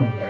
Okay.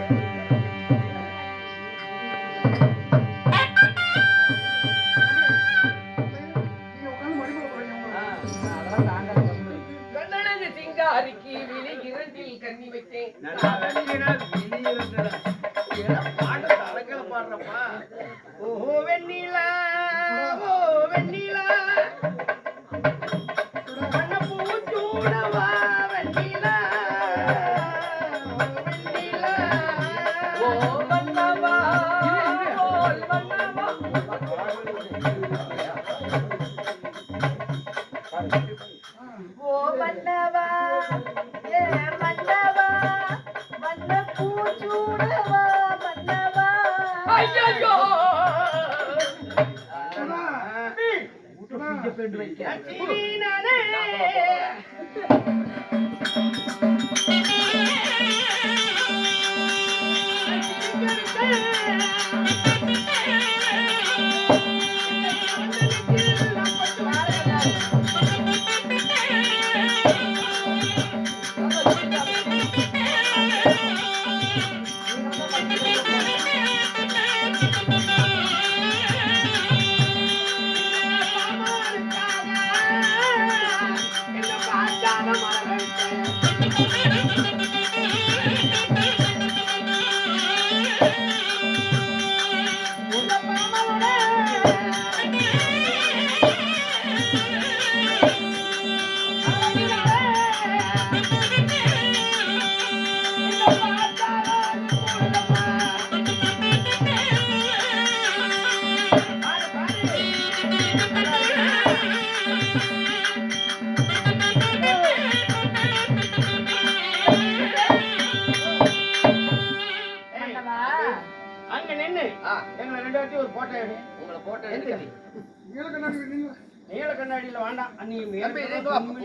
எங்களை ரெண்டு வாட்டி ஒரு போட்டோ எடு உங்களை போட்டோ எந்த எடுக்க நீல கண்ணாடியில வேண்டாம் நீ.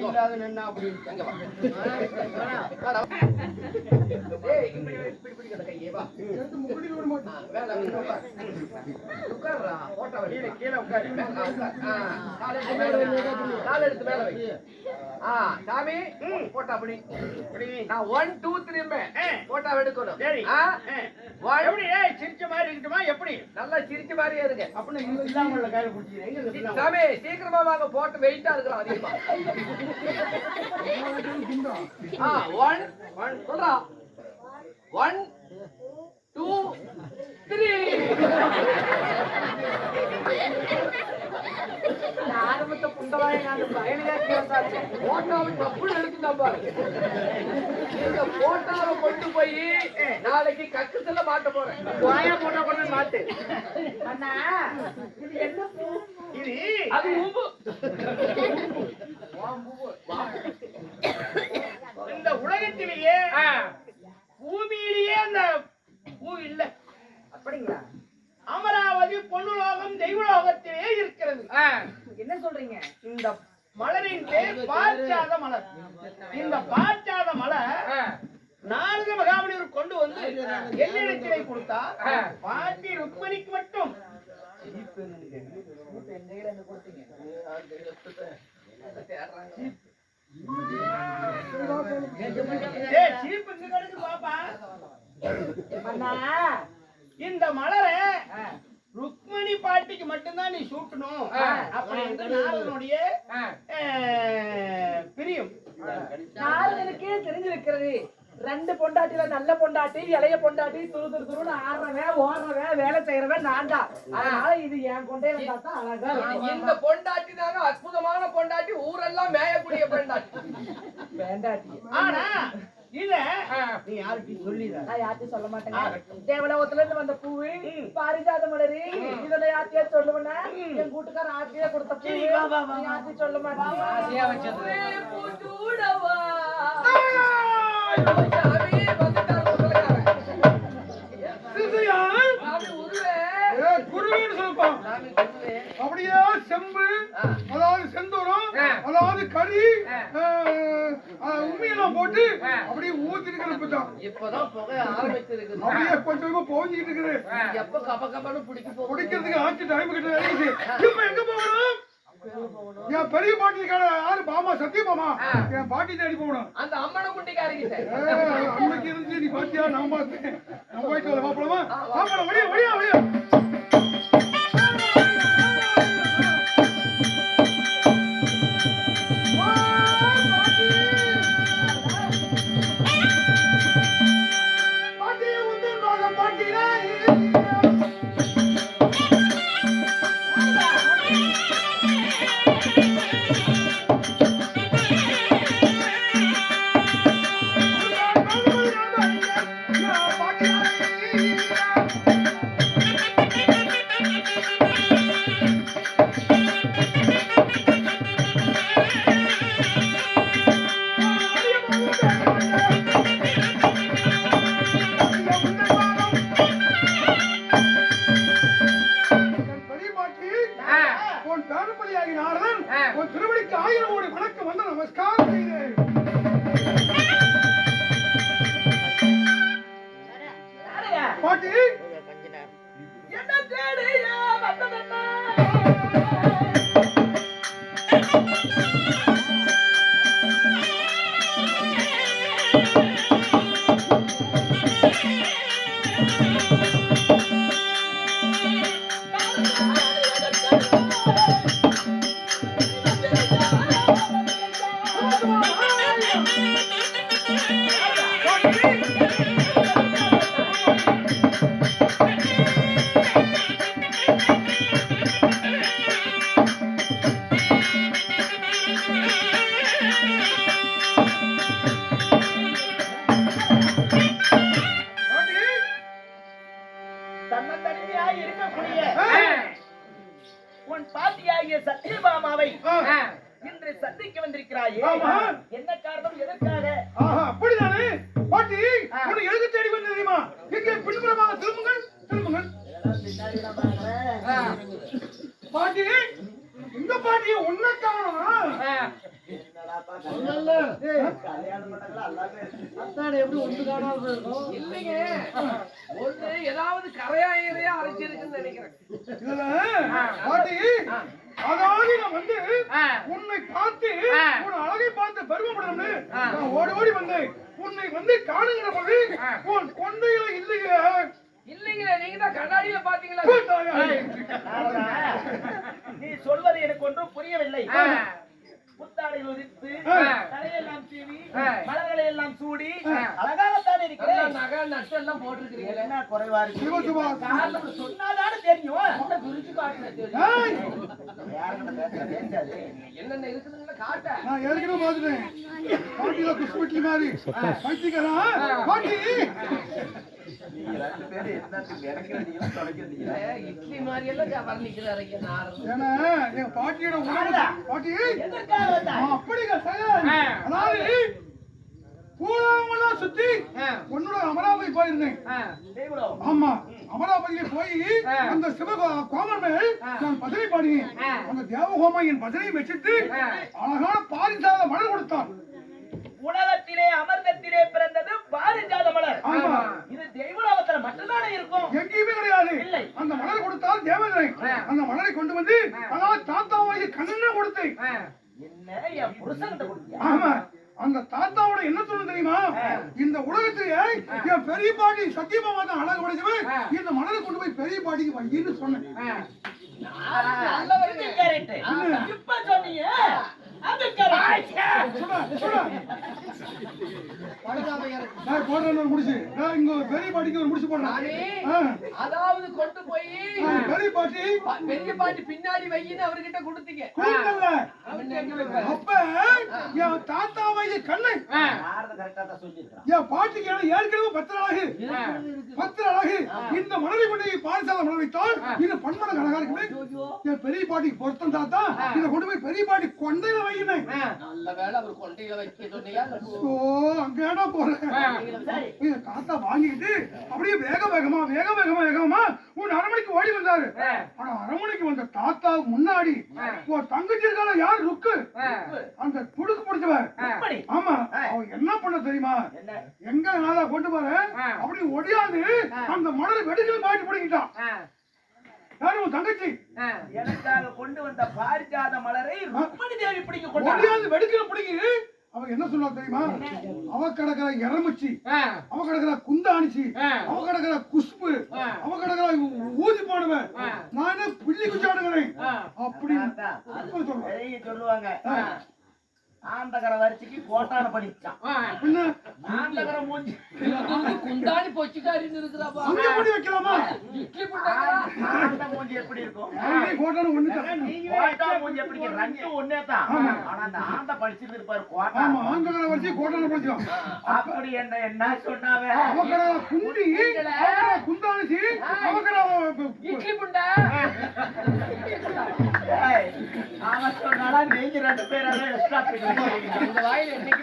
இல்லாத நின்னா அப்படின்னு கீழே உட்காரு கால் எடுத்து மேல வை. சாமி, போட்டோ அப்படி. நான் two, three ம்பேன். போட்டோ எடுக்கணும். சரி எப்படி ஏய் சிரிச்ச மாதிரி இருக்கட்டுமா எப்படி நல்லா சிரிச்ச மாதிரியே அப்படின்னு கையில பிடிச்சிக்கிறேன் இருக்கு இல்லாம? சாமி சீக்கிரமா வாங்க போட்டு வெயிட்டா இருக்கிறோம் அதிகமா. ஆ ஒன் ஒன் சொல்றா. ஒன் டூ த்ரீ ஆரம்பத்தை புண்டவாய் நான் பயணியா போட்டோவை தப்புன்னு எடுத்துதான் பாரு. இந்த போட்டோவை கொண்டு போய் நாளைக்கு கக்கத்துல மாட்ட போறேன். வாயா போட்டா கொண்டு மாத்து. அண்ணா இது என்ன அது உம்பு இந்த உலகத்திலேயே பூமியிலேயே அந்த பூ இல்ல. அப்படிங்களா? அமராவதி பொன்னுலோகம் தெய்வலோகத்திலே இருக்கிறது. என்ன சொல்றீங்க? இந்த மலரின் பேர் பாச்சாத மலர். இந்த பாச்சாத மலர் நாரத மகாமுனிவர் கொண்டு வந்து என்னிடத்திலே கொடுத்தா பாட்டி ருக்மணிக்கு மட்டும் ஏய், சீப்பு இங்க கிடக்கு பாப்பா அண்ணா இந்த மலரை ருக்மணி பாட்டிக்கு மட்டும்தான் நீ சூட்டணும். அப்படி என்று நாரதனுடைய பிரியம். நாரதனுக்கே தெரிஞ்சிருக்கிறது. ரெண்டு பொண்டாட்டில நல்ல பொண்டாட்டி இளைய பொண்டாட்டி துரு துரு துருன்னு ஆடுறவன் ஓடுறவன் வேலை செய்யறவன் நான் தான். அதனால இது என் கொண்டே தான் அழகா இருக்கும். இந்த பொண்டாட்டி தாங்க அற்புதமான பொண்டாட்டி. ஊரெல்லாம் மேயக்கூடிய பொண்டாட்டி. வேண்டாட்டி. ஆனா நீ நான் யார்ட்டையும் சொல்ல மாட்டேங்க. தேவலோகத்துல இருந்து வந்த பூவு பாரிஜாத மலரு. இதோட யார்ட்டையா சொல்லுவேன்னா என் கூட்டுக்கார ஆட்சியே கொடுத்த பூ. யார்ட்டையும் சொல்ல மாட்டேன் அப்படியே செம்பு ஆ. அதாவது செந்தூரம் அதாவது கறி உண்மையெல்லாம் போட்டு அப்படியே ஊத்திருக்கிற தான் இப்பதான் புகை ஆரம்பிச்சிருக்குது அப்படியே கொஞ்சம் போஞ்சிக்கிட்டு இருக்குது எப்ப கப கபன்னு பிடிக்க போகுது? குடிக்கிறதுக்கு ஆச்சு டைம் கிட்ட ஆயிடுச்சு இப்ப எங்க போகணும்? என் பெரிய பாட்டிக்கார யாரு பாமா சத்தியபாமா என் பாட்டி தேடி போகணும். அந்த அம்மனை குண்டிக்காரங்கிட்ட ஏய், அன்னைக்கு இருந்துச்சு நீ பாத்தியா? நான் பார்த்தேன் நான் போயிட்டு வரேன். பாப்பலாமா பாப்பலாம் வழியா வழியா வழியா. உன்னை வந்து காணுங்கிற போது உன் கொண்டையில இல்லையே. இல்லைங்க நீங்க தான் கண்ணாடியில பாத்தீங்களா நீ சொல்வது எனக்கு ஒன்றும் புரியவில்லை. புத்தாடை உதித்து தலையெல்லாம் சீவி மலர்களை எல்லாம் சூடி அழகாகத்தான் இருக்கிறேன். நகை நட்டு எல்லாம் போட்டிருக்கிறீங்களே. என்ன குறைவா இருக்கு? சொன்னாதானே தெரியும். என்ன பிரிச்சு காட்டுறது ஏய், என்னென்ன இருக்குதுன்னு காட்ட. நான் ஏற்கனவே பார்த்துட்டேன். பாட்டியில குஷ்புட்லி மாதிரி? பைத்தியக்காரா பாட்டி இட்லி மாதிரி எல்லாம் வர்ணிக்கிறாரு ஐயா நாரதன் ஏன்னா என் பாட்டியோட உணவு பாட்டி எதற்காக வந்தா? ஆ, அப்படிங்க சார். அதாவது பூலாமெல்லாம் சுத்தி உன்னோட அமராவதி போயிருந்தேன். தெய்வம் ஆமா அமராவதியில போய் அந்த சிவ கோமன் மேல் நான் பஜனை பாடினேன். அந்த தேவகோமா என் பஜனையை வச்சுட்டு பாரிசாத மலர் கொடுத்தான் உலகத்திலே அமர்ந்தத்திலே பிறந்தது பாரிஜாத மலர் ஆமா. இது தெய்வலோகத்துல மட்டும்தானே இருக்கும் எங்கேயுமே கிடையாது இல்லை. அந்த மலர் கொடுத்தால் தேவேந்திரன் அந்த மலரை கொண்டு வந்து அதாவது தாத்தாவாகி கண்ணனை கொடுத்தேன் என்ன என் புருஷன்கிட்ட கொடுத்தியா ஆமா. அந்த தாத்தாவோட என்ன சொல்லு தெரியுமா? இந்த உலகத்திலே என் பெரிய பாட்டி சத்தியமாவா தான் அழகு உடைச்சவன் இந்த மலரை கொண்டு போய் பெரிய பாட்டிக்கு வையின்னு சொன்னேன். அது பெரிய பாட்டிக்கு ஒரு முடிச்சு போடுறேன் அதாவது கொண்டு போய் பெரிய பாட்டி பெரிய பாட்டி பின்னாடி வையின்னு அவர்கிட்ட கொடுத்தீங்க அப்ப என் என் பாட்டிக்கு ஏற்கனவே பத்திர அழகு பத்திர அழகு இந்த மலரை கொண்டு போய் பாரிசால இது அழகா இருக்கு என் பெரிய பாட்டிக்கு பொருத்தம் தாத்தா இதை கொண்டு போய் பெரிய பாட்டி கொண்டையில வையினேன் நல்ல வேளை அவர் கொண்டையில வைக்க சொன்னீங்க அந்த ஓ அங்கேடா போறேன் சரி. என் தாத்தா வாங்கிட்டு அப்படியே வேக வேகமா வேக வேகமா வேகமா உன் அரண்மனைக்கு ஓடி வந்தாரு. ஆனா அரண்மனைக்கு வந்த தாத்தா முன்னாடி உன் தங்கச்சி இருக்கால யார்? ருக்கு. அந்த துடுக்கு பிடிச்சவ இப்படி. ஆமா அவன் என்ன பண்ண தெரியுமா? என்ன? எங்க நாளா கொண்டு போற? அப்படி ஒடியாந்து அந்த மணலை வெடிக்கல மாட்டி பிடிக்கிட்டான். யாரு உன் தங்கச்சி? எனக்காக கொண்டு வந்த பாரிஜாத மலரை ருக்மணி தேவி பிடிக்க கொண்டாங்க ஒடியாந்து வெடுக்கிற பிடிக்குது அவன் என்ன சொன்னா தெரியுமா? அவ கிடக்குற இறமுச்சி அவ கிடக்குற குந்தாணிச்சி அவ கிடக்குற குஷ்பு அவ கிடக்குற ஊதி போடுவேன் நானே புள்ளி குச்சாடுகிறேன். அப்படின்னு சொல்லுவாங்க. ஆந்தகர வரிசைக்கு கோட்டான படிச்சான் ஆந்தகர மூஞ்சி. குந்தாணி பொச்சுக்காரின்னு இருக்கிறாப்பா அங்க முடி வைக்கலாமா? இட்லி புட்டாங்களா ஆந்த மூஞ்சி எப்படி இருக்கும்? கோட்டான ஒண்ணு தான். கோட்டா மூஞ்சி எப்படி? ரெண்டும் ஒண்ணே தான். ஆனா அந்த ஆந்த படிச்சிட்டு இருப்பாரு கோட்டா ஆமா ஆந்திர வச்சு கோட்டான படிச்சோம் அப்படி என்ன என்ன சொன்னாவே? அவக்கட குண்டி குந்தாணிச்சி அவக்கட இட்லி புண்டா? அவன் நீங்க ரெண்டு பேரும் எக்ஸ்ட்ரா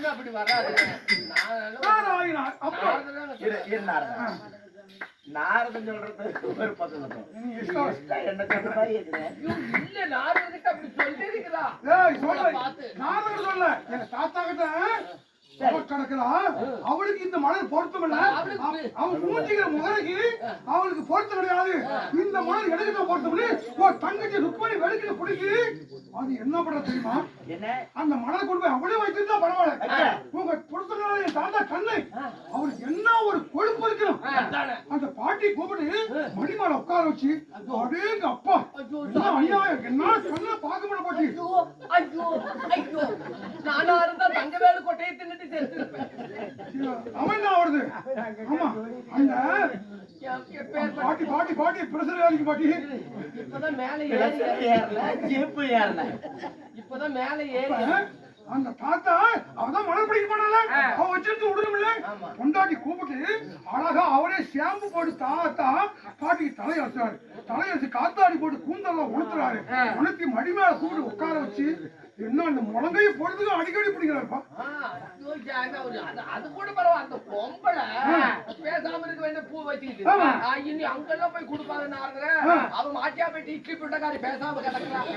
அப்படி வராது நாரதன் சொல்றது ஒரு பத்து லட்சம் என்ன சொல்றதா இருக்குது இல்ல நாரதுக்கு அப்படி சொல்லிருக்கிறா ஏய் சொல்ல பார்த்து. சொல்ல எங்க தாத்தா கிட்ட கிடக்குறா அவளுக்கு இந்த மலர் பொருத்தம் இல்ல அவன் மூஞ்சிக்கிற அவளுக்கு பொருத்தம் கிடையாது. இந்த மலர் எனக்கு தான் பொருத்தம் இல்ல. உன் தங்கச்சி ருக்மணி வெளுக்கிற பிடிக்கு அது என்ன பண்ற தெரியுமா? என்ன? அந்த மலர் கொண்டு போய் அவளே வச்சிருந்தா பரவாயில்ல. உங்க பொருத்தனால என் தாத்தா கண்ணு. அவளுக்கு என்ன ஒரு கொழுப்பு இருக்கணும்? அந்த பாட்டி கூப்பிட்டு மணிமால உட்கார வச்சு அடேங்க அப்பா? என்ன அநியாயம்? என்னால கண்ணை பார்க்க முடியல பாட்டி. ஐயோ ஐயோ ஐயோ. நானா இருந்தா தங்கவேலு கொட்டையை தின்னுட்டு செத்துருப்பேன். அவன் என்ன வருது ஆமா அந்த பாட்டி பாட்டி பாட்டி பிரசர் வேலைக்கு பாட்டி. இப்பதான் மேல ஏறல ஜீப்பு ஏறல. இப்பதான் மேல ஏறி அந்த தாத்தா அவதான் மலர் பிடிக்க போனால அவ வச்சிருந்து விடணும்ல பொண்டாட்டி கூப்பிட்டு அழகா அவரே ஷாம்பு போட்டு தாத்தா பாட்டிக்கு தலையடிச்சாரு தலையடிச்சு காத்தாடி போட்டு கூந்தெல்லாம் உளுத்துறாரு. உனக்கு மடி மேல கூப்பிட்டு உட்கார வச்சு என்ன அந்த முழங்கையை பொழுதுக்கும் அடிக்கடி பிடிக்கிறாருப்பா. அது- கூட பரவாயில்ல. அந்த பொம்பளை பேசாம இருக்க வேண்டிய பூ வச்சுக்கிட்டு. இனி அங்கெல்லாம் போய் கொடுப்பாருன்னு அவன் மாட்டியா போயிட்டு இட்லி பிட்டக்காரி பேசாம கிடக்குறான்.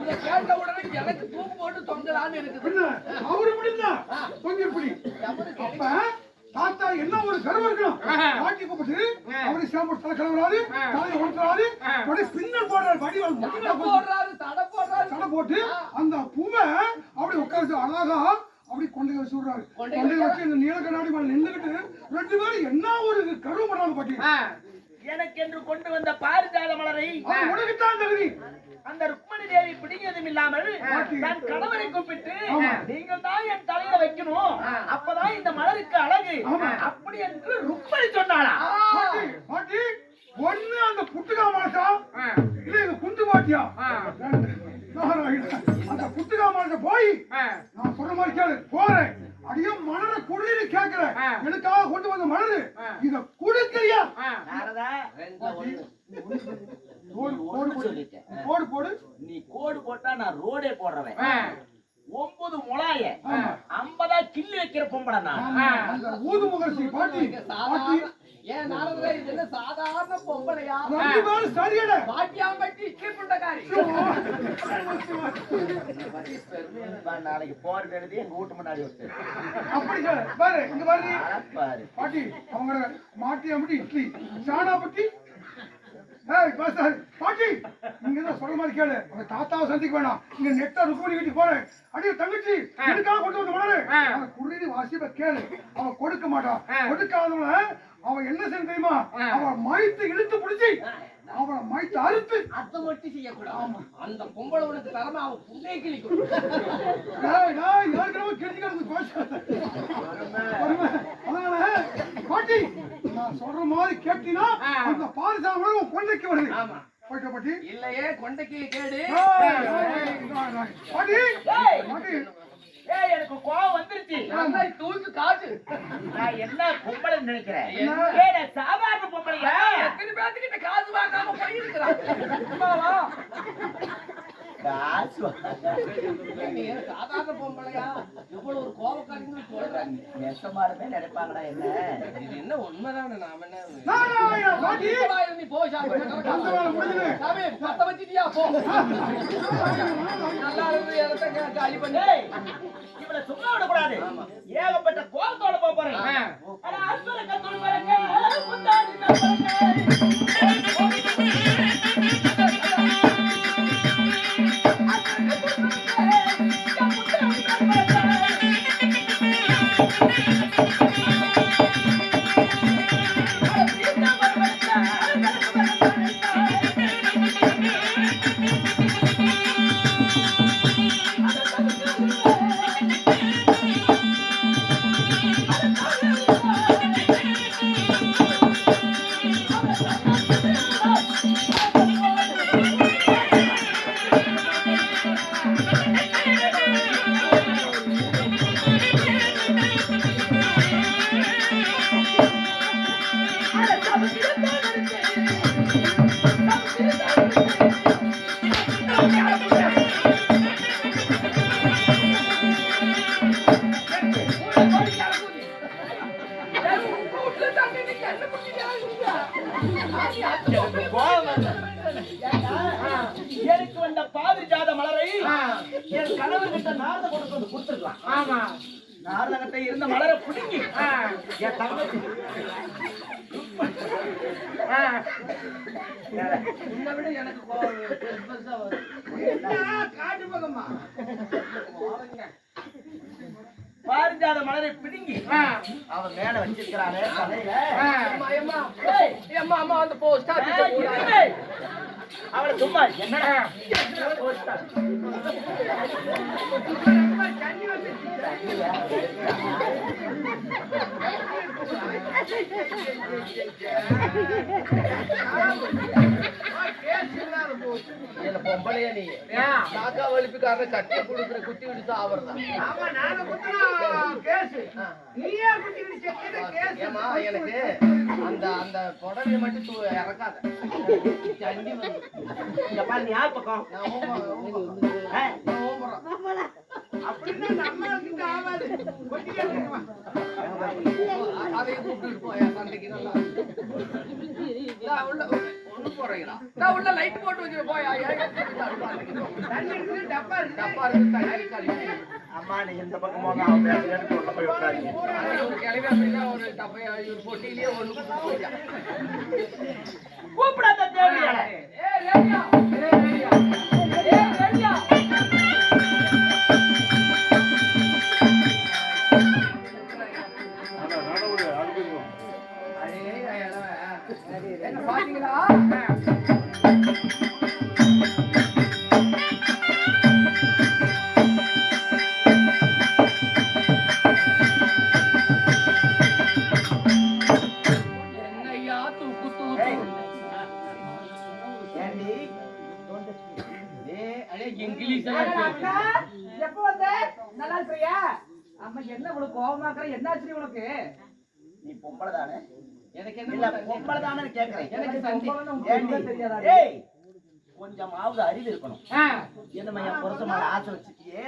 இதை கேட்ட எனக்கு தூக்கு போட்டு தொங்கலான்னு இருக்குது? என்ன? அவரு முடிந்தா அப்ப தாத்தா என்ன ஒரு கருவம் இருக்கணும் பாட்டி கூப்பிட்டு அவரு ஷாம்பு தலை கலவராது தலையை உளுத்துறாரு அப்படியே பின்னல் போடுறாரு வடி வந்து மடி மேல தடை போட்டு போடுறாரு தடை போடுறாரு. தடை போட்டு அந்த பூவை அப்படி உட்கார்ந்து அழகா அப்படி கொண்டு வச்சு விடுறாரு. கொண்டு வச்சு? இந்த நீல கண்ணாடி மேல நின்னுகிட்டு ரெண்டு பேரும் என்ன ஒரு கருவு பண்றாங்க பாட்டி எனக்கென்று கொண்டு வந்த பாரிஜாத மலரை அது உனக்கு தான் தகுதி. அந்த ருக்மணி தேவி பிடிங்கதும் இல்லாமல் தன் கணவரை கூப்பிட்டு நீங்கள் தான் என் தலையில வைக்கணும். அப்பதான் இந்த மலருக்கு அழகு. அப்படி என்று ருக்மணி சொன்னாளா? ஒண்ணு அந்த புட்டுக்கா மாசா இல்ல இது ரெண்டு. நாராயணா. அந்த மாச போய் நான் சொல்ற மாதிரி கேளு. போறேன். அடியே மலர குடின்னு கேக்குறேன் எனக்காக கொண்டு வந்த மலரு இத குடுக்கறியா? நாரதா போடு. போடு போடு சொல்லிட்டேன். போடு போடு. நீ கோடு போட்டா நான் ரோடே போடுறவன். ஒன்பது முளாய ஐம்பதா கிள்ளி வைக்கிற பொம்பளை நான். அந்த ஊது முகர்ச்சி பாட்டி ஏன் இது என்ன சாதாரண பொம்பளையா? சரியட. நாளைக்கு போறது எழுதி எங்க வீட்டு முன்னாடி அப்படி கேளு பாரு இங்க பாரு. பாரு. பாட்டி அவங்க இட்லி. சாணாப்பட்டி ஏய் பாஸ்டர் பாட்டி இங்க தான் சொல்ற மாதிரி கேளு. உங்க தாத்தாவை சந்திக்க வேணாம். இங்க நெட்டா ருக்குமணி வீட்டுக்கு போறேன். அடியே தங்கச்சி எனக்காக கொண்டு வந்து குருடி வாசிப்ப கேளு. அவன் கொடுக்க மாட்டான். கொடுக்காதவன் அவன் என்ன செய்ய தெரியுமா? அவன் மயத்து இழுத்து பிடிச்சி அவனை மயத்து அறுத்து அதை மட்டும் செய்யக்கூடாது. அந்த பொம்பளை உனக்கு தரமா அவன் புண்ணை கிழிக்கும். ஏற்கனவே கிழிஞ்சுக்கிறது. அதனால பாட்டி நான் சொல்ற மாதிரி கேட்டீங்கன்னா அந்த உன் கொண்டைக்கு வருது. ஆமா. பாட்டி. இல்லையே கொண்டைக்கு கேடு. பாட்டி. பாட்டி. ஏய் எனக்கு கோவம் வந்துருச்சு. தூக்கி காட்டு நான் என்ன பொம்பளை நினைக்கிறேன்? ஏய், நான் சாதாரண பொம்பளையா? எத்தனை பேத்துக்கிட்ட காசு வாங்காம போயிருக்கிறான்? காசு நீ என்ன சாதாரண பொம்பளையா இவ்வளவு ஒரு கோபக்காரின்னு நெசமாலுமே என்ன? இது என்ன உண்மைதானே? நாம என்ன நீ நீ போ சாமி. அந்த வேலை முடிஞ்சது. சாமி பத்த வச்சிட்டியா போ. நல்லா இருந்து இடத்த காலி பண்ணி. ஏய், இவளை சும்மா விடக்கூடாது. ஏகப்பட்ட கோபத்தோட போக போறேன். ஆனா அற்புத கத்தோடு பாருங்க, என் கணவர் கிட்ட நாரத கொண்டு வந்து கொடுத்துருக்கலாம் ஆமா. நாரதகிட்ட இருந்த மலரை பிடிங்கி. என் தங்கச்சி. உன்னை விட எனக்கு காட்டு பக்கமா? பாரிஜாத மலரை பிடுங்கி. அவன் மேல வச்சிருக்கிறானே தலையில. அம்மா அம்மா வந்து போ ஸ்டார்ட். அவளை சும்மா என்னடா? என்ன பொம்பளையா நீ? காக்கா வலிப்புக்காக கட்டி கொடுக்குற குத்தி விடுத்து ஆவறதான் ஆமா நாங்க குத்துனா கேஸ் நீயே குத்தி விடுச்ச கேஸ் ஏமா எனக்கு அந்த அந்த புடவைய மட்டும் இறக்காத. சண்டி இங்க பாரு நீ யார் பக்கம் உள்ள லைட் போட்டு வச்சு போயா டப்பா இருக்குது. டப்பா இருக்கு அம்மா நீ இந்த பக்கம் போங்க அவன் பேசுறேன்னு உள்ள போய் உட்காருங்க. ஒரு கிளவி அம்மா என்ன இவ்வளவு கோவமாக்குற என்ன ஆச்சு உனக்கு? நீ பொம்பளை தானே எனக்கு என்ன பொம்பளை தானே கேக்குறேன். எனக்கு தெரியாதா? கொஞ்சமாவது அறிவு இருக்கணும். ஆ, என்னம்மா என் புருஷ மேல ஆசை வச்சுட்டியே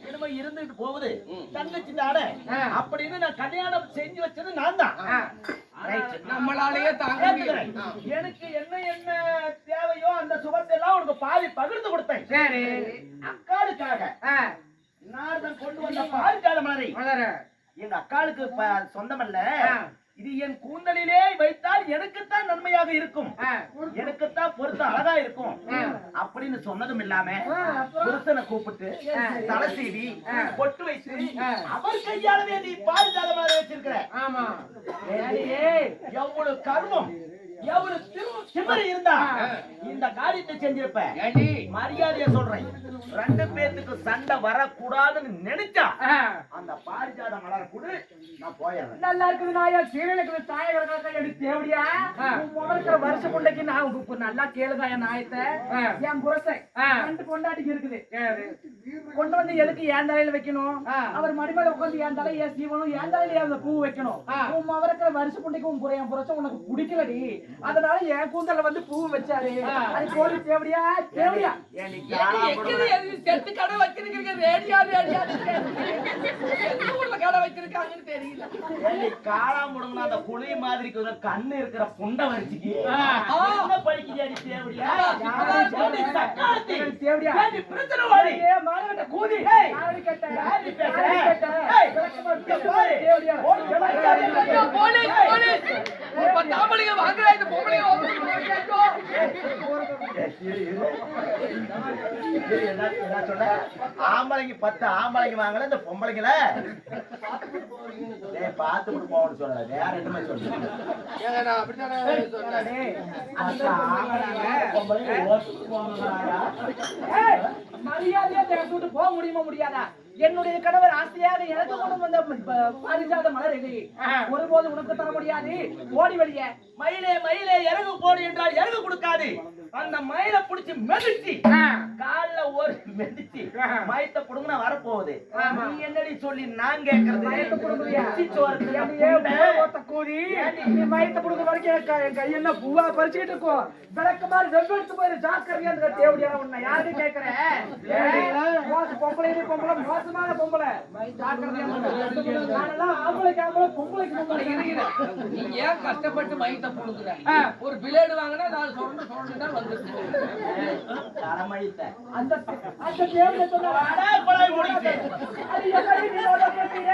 என்னமோ இருந்துட்டு போகுது. தங்கச்சி தானே. அப்படின்னு நான் கல்யாணம் செஞ்சு வச்சது நான் தான். நம்மளாலேயே தாங்க எனக்கு என்ன என்ன தேவையோ அந்த சுபத்தை எல்லாம் உனக்கு பாதி பகிர்ந்து கொடுத்தேன். சரி. அக்காளுக்காக. நாரதன் கொண்டு வந்த பாரிஜாத மலரை. எங்க அக்காளுக்கு சொந்தமல்ல. இது என் கூந்தலிலே வைத்தால் எனக்குத்தான் நன்மையாக இருக்கும் எனக்குத்தான் பொருத்த அழகா இருக்கும். அப்படின்னு சொன்னதும் இல்லாம? புருஷனை கூப்பிட்டு. தலை ஆ. பொட்டு வைத்து. அவர் கையாலவே நீ பாரிஜாத மலரை வச்சிருக்கிற எவ்வளவு கர்வம் எவ்வளவு திமிரு இருந்தா இந்த காரியத்தை செஞ்சிருப்ப. மரியாதைய சொல்றேன். ரெண்டு பேத்துக்கு சண்டை வரக்கூடாதுன்னு நினைச்சா. அந்த பாரிஜாத மலரை கொடு நான் போயிடுறேன். நல்லா இருக்குது நாயா? சீரனுக்கு தாயகரக்காக எடுத்து தேவடியா? முதல்ல வருஷ கொண்டைக்கு நான் நல்லா கேளுதா என் நாயத்தை என் புரசை ரெண்டு கொண்டாட்டிக்கு இருக்குது. கொண்டு வந்து எதுக்கு என் தலையில வைக்கணும்? அவர் மடிமேல உட்காந்து என் தலையில ஏன் சீவனும் என் தலையில அந்த பூ வைக்கணும். உன் மவரக்கிற வருஷ கொண்டைக்கு உன் புற- என் புரசை உனக்கு பிடிக்கலடி. அதனால என் கூந்தல்ல வந்து பூ வச்சாரு. அது கோழி தேவடியா? தேவடியா? செத்து கடை வச்சிருக்கீங்க ரேடியா ரேடியா. எந்த ஊர்ல கடை வச்சிருக்காங்கன்னு தெரியல. ஏண்டி காளா முடுங்கினா அந்த குழி மாதிரி இருக்கிற கண்ணு இருக்கிற புண்டை வரிச்சிக்கு. என்ன படிக்கிறீடி தேவடியா? ஏண்டி சக்காலத்தி? தேவடியா? ஏண்டி பிரச்சனை வாடி? ஏ மானவட்ட கூதி. Police police. ஒரு பத்து ஆம்பளைங்க வாங்குறா இந்த? ஆம்பளைங்க பத்து ஆம்பளைங்க வாங்கல இந்த பொம்பளைங்கள டேய் பாத்து விட்டு போகணும்னு சொல்லல வேற என்னமே சொல்லு. ஏய், மரியாதையா போக முடியுமா முடியாதா? என்னுடைய கணவர் ஆசையாக எனக்கு கொண்டு வந்த பாரிஜாத மலர் இது. ஒருபோது உனக்கு தர முடியாது. ஓடி வெளிய. மயிலே மயிலே இறகு போடு என்றால் இறகு கொடுக்காது. அந்த மயிலை புடிச்சு மெதிச்சு கால்ல ஒரு மெதிச்சு மயத்தை புடுங்கினா வரப்போகுது. நீ என்னடி சொல்லி நான் கேக்குறது? கூதி நீ மயத்தை புடுங்க வரைக்கும் என் கை- என் கையென்ன பூவா பறிச்சுக்கிட்டு இருக்கும் விளக்க மாதிரி வெவ்வெடுத்து போயிரு ஜாக்கிரதையா இருந்த தேவடியா உன்னை. யாருக்கு கேக்குறேன் மோச பொம்பளை பொம்பளை மோச மோசமான பொம்பளை. ஜாக்கிரதையா ஆம்பளைக்கு ஆம்பளை பொம்பளைக்கு பொம்பளை. இருக்கிறேன் நீ ஏன் கஷ்டப்பட்டு மயத்தை புழுங்குற ஒரு பிளேடு வாங்கினா நான் சொல்ற சொல்றது தான் வந்துருக்கு அந்த அந்த தேவனை சொன்னாரா? அடி எப்படி நீ ஓட போறீங்க?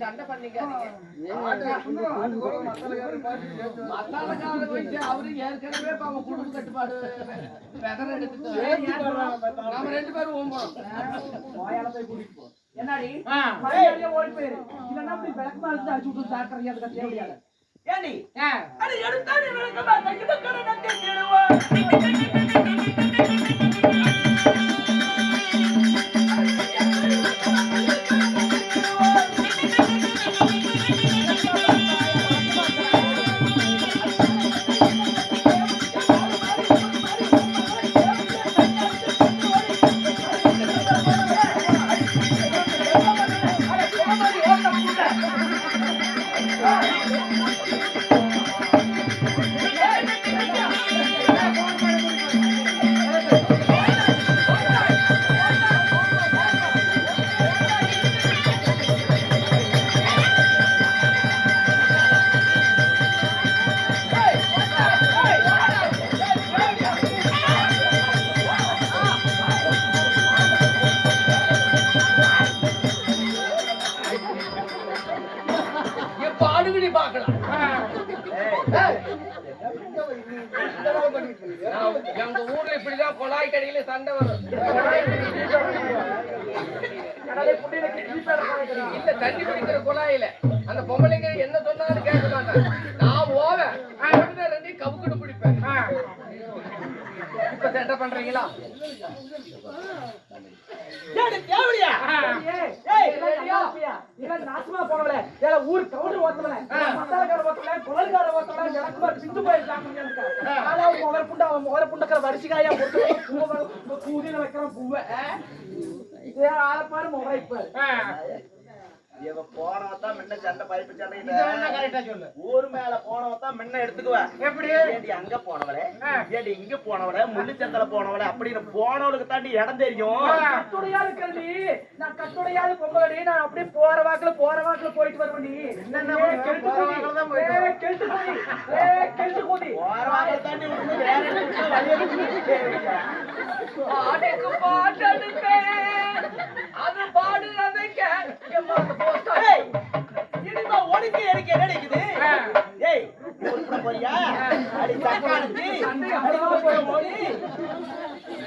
சண்டை அவரு ஏற்கனவே அவன் குடும்ப கட்டுப்பாடு வெதர் எடுத்துட்டு நாம ரெண்டு பேரும் ஓம்போம் என்னடி? ஓடி போயிரு. இல்லன்னா அப்படி விளக்கு மாதிரி அடிச்சு விட்டு அது எடுத்தாடி விளக்கமா கையில எங்க ஊர்ல இப்படிதான் கொலாய் கடையில சண்டை வரும். இல்ல தண்ணி குடிக்கிற குழாயில. அந்த பொம்பளைங்க என்ன சொன்னாலும் கேட்க மாட்டாங்க. இப்ப சண்டை பண்றீங்களா? நாசமா போனவள. ஊர் கவுண்டர் ஓத்தவள மசாலக்கார ஓத்தவள குழல்கார ஓத்தவள எனக்கு மாதிரி பிந்து போயிருக்காங்க ஆளாவும் முகர புண்டா அவன் முகர புண்டக்கிற வரிசைக்காயா போட்டு பூதியில வைக்கிற பூவை ஆளப்பாரு முகரை பாரு இவ போனவத்தான் முன்ன சண்டை சண்டை ஊர் மேல போனவத்தான் முன்ன எடுத்துக்குவேன் எப்படி? ஏடி அங்க போனவளே? ஏடி இங்க போனவளே? முள்ளு சந்தல போனவளே? அப்படின்னு போனவளுக்கு தாண்டி இடம் தெரியும். கட்டுடையாது கல்வி நான் கட்டுடையாது பொங்கலடி நான் அப்படியே போற வாக்குல போற வாக்குல போயிட்டு கெழுத்து போற. வாக்குல. போற தாண்டி வேற போறியா? அடி உருப்பட போடி.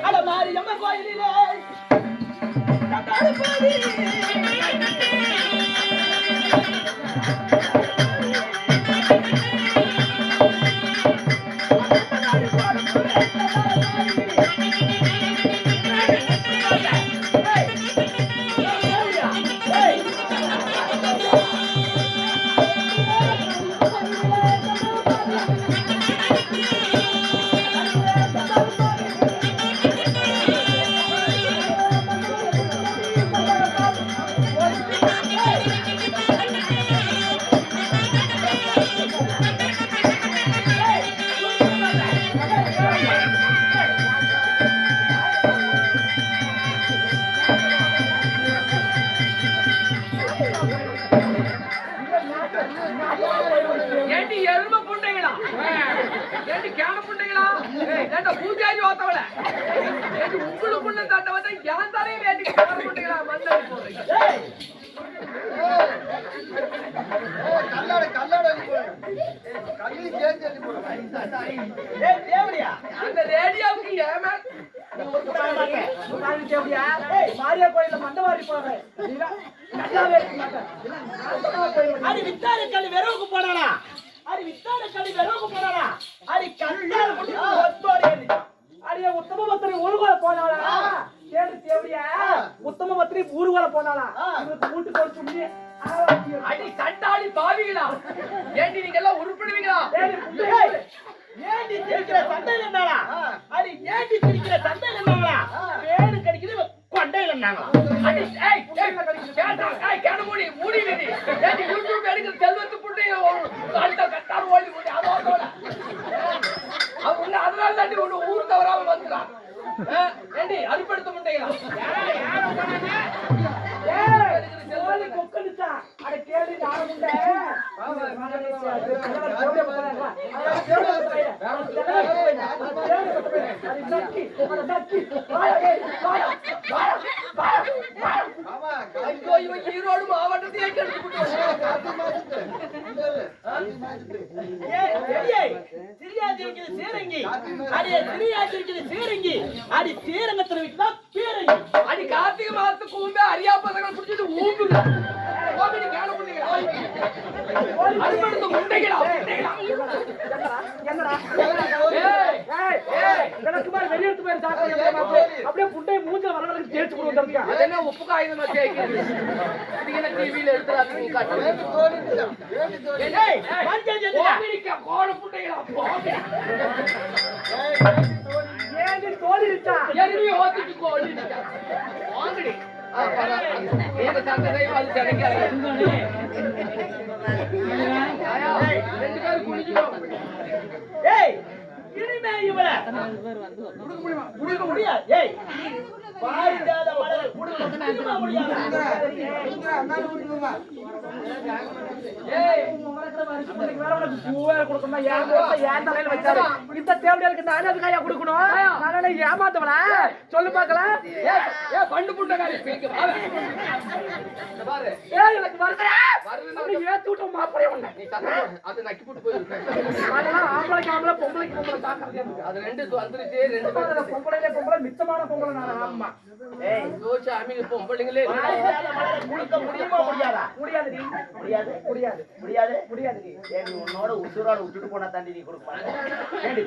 அட. மாரியம்மன் கோயிலிலே, ஏய், ஏய், சீரங்கி அடி சிரியாச்சி சீரங்கி அடி சீரங்கத்துல பீரங்கி அடி கார்த்திகை மாசத்துக்கு ஊம்பே அறியா பசங்களை புடிச்சிட்டு ஊம்புது ஓமினி என்னடா, என்னடா, ஏய் ஏய், ஏய், எனக்கு மாதிரி வெளியெடுத்து போயிரு சாப்பிடு, என் மாப்பிள்ளை. அப்படியே புண்டைய மூஞ்சில வர வரைக்கும் தேய்ச்சு? அது என்ன உப்பு காகிதமா தேய்க்கிறது இது என்ன மஞ்சள் கோல ஏன் இருக்கா? ஓத்திட்டு வாங்கடி. ரெண்டு பேரும் ஏய் இனிமே இவள. குடுக்க முடியாது ஏய் பாரிஜாத மலர் குடுக்க முடியாது ஏமாத்தவனா? சொல்லு ஏய், பண்டு அப்படி ஏத்தி விட்ட மாப்பிள்ளை உன்னை. நீ சத்தம் போடு. அது நக்கி போட்டு போயிருக்கு அதெல்லாம் ஆம்பளைக்கு ஆம்பளை, பொம்பளைக்கு பொம்பளை. அது ரெண்டு வந்துருச்சு ரெண்டு பொம்பளையிலே பொம்பளை, மிச்சமான பொம்பளை நானு. ஆமா. ஏய் பொம்பளைங்களே முடியுமா முடியாதா. முடியாது முடியாது. முடியாது முடியாதுடி. ஏய் நீ உன்னோட உசுரோட விட்டுட்டு போனா தாண்டி நீ கொடுப்பா ஏண்டி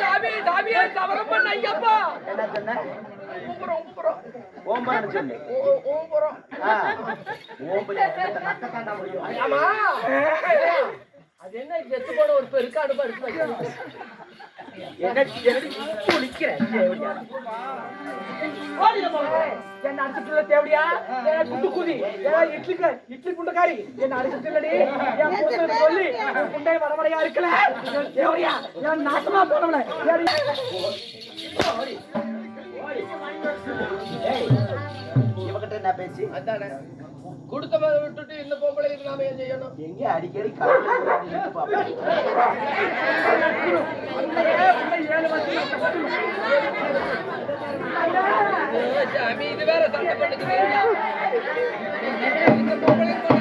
சாமி சாமி சவரம் பண்ண ஐயப்பா என்ன சொன்ன ஊம்புறோம் ஊம்புறோம் ஓம்பான்னு சொல்லு ஊ- ஊம்புறோம் ஆ ஓம்பு நக்க தாண்டா முடியும் ஆமா. அது என்ன செத்து போன ஒரு பெருக்காடு படுத்து என்ன குளிக்கிறேன் என்ன அடிச்சுட்டு தேவடியா ஏன் குண்டு குதி ஏன் இட்லிக்கு இட்லி குண்டக்காரி என்ன அடிச்சுட்டு இல்லடி என் பொண்ணு சொல்லி குண்டை வரவரையா இருக்கல தேவடியா என் நாசமா போனவன இவகிட்ட என்ன அதானே. கொடுத்த மாதிரி விட்டுட்டு இந்த பொம்பளைக்கு நாம ஏன் செய்யணும்? எங்க அடிக்கடி சாமி இது வேற சண்டை பண்ணுது இந்த பொம்பளைக்கு